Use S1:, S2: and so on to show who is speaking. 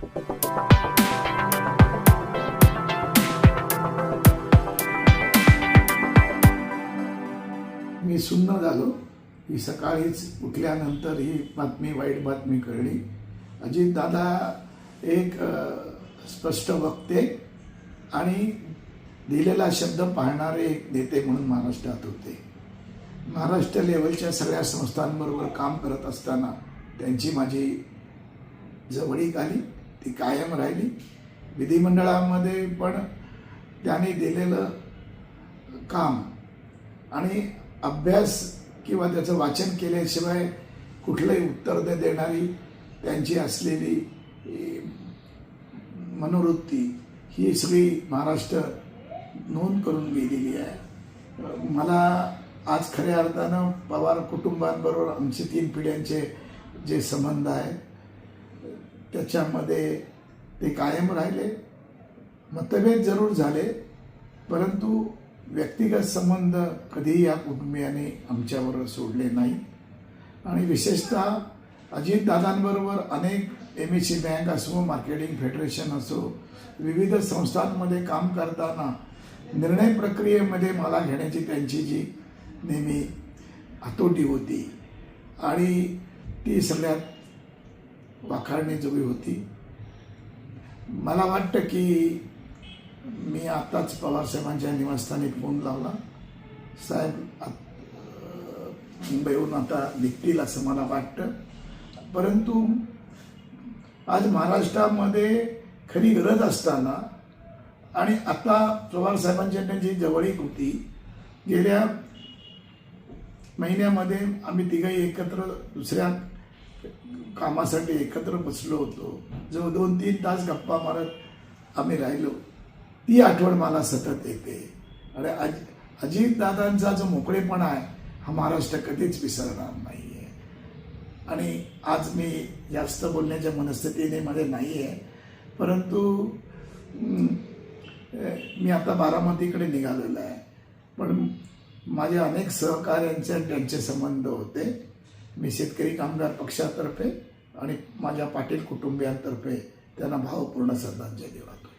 S1: मी सुन्न झालो. ही सकाळीच उठल्यानंतर ही बातमी वाईट बातमी कळली. अजित दादा एक स्पष्ट वक्ते आणि दिलेला शब्द पाळणारे एक नेते म्हणून महाराष्ट्रात होते. महाराष्ट्र लेवलच्या सगळ्या संस्थांबरोबर काम करत असताना त्यांची माझी जवळीक आली. ती कायम राहिली. विधिमंडळामध्ये पण त्याने दिलेलं काम आणि अभ्यास किंवा त्याचं वाचन केल्याशिवाय कुठलंही उत्तर न देणारी त्यांची असलेली मनोवृत्ती ही सगळी महाराष्ट्र नोंद करून गेलेली आहे. मला आज खऱ्या अर्थानं पवार कुटुंबांबरोबर आमचे तीन पिढ्यांचे जे संबंध आहेत त्याच्यामध्ये ते कायम राहिले मतभेद जरूर झाले परंतु व्यक्तिगत संबंध कधीही या कुटुंबियाने आमच्याबरोबर सोडले नाही. आणि विशेषतः अजितदादांबरोबर अनेक एम एस सी बँक असो मार्केटिंग फेडरेशन असो विविध संस्थांमध्ये काम करताना निर्णय प्रक्रियेमध्ये मला घेण्याची त्यांची जी नेहमी हातोटी होती. आणि ती सगळ्यात वाखाणण्याजोगी होती. मला वाटतं की मी आत्ताच पवारसाहेबांच्या निवासस्थानी फोन लावला. साहेब मुंबईहून आता निघतील असं मला वाटतं. परंतु आज महाराष्ट्रामध्ये खरी गरज असताना आणि आता पवार जी त्यांची जवळीक होती गेल्या महिन्यामध्ये आम्ही तिघही एकत्र दुसऱ्या कामासाठी एकत्र बसलो होतो. जो दोन तीन तास गप्पा मारत आम्ही राहिलो. ती आठवण मला सतत येते. आणि अज अजितदादांचा जो मोकळेपणा आहे हा महाराष्ट्र कधीच विसरणार नाही आहे आणि आज मी जास्त बोलण्याच्या मनस्थितीने मध्ये नाही आहे परंतु मी आता बारामतीकडे निघालेलो आहे. पण माझ्या अनेक सहकाऱ्यांचे आणि त्यांचे संबंध होते. मी शेतकरी कामगार पक्षातर्फे आणि माझ्या पाटील कुटुंबियांतर्फे त्यांना भावपूर्ण श्रद्धांजली वाहतो.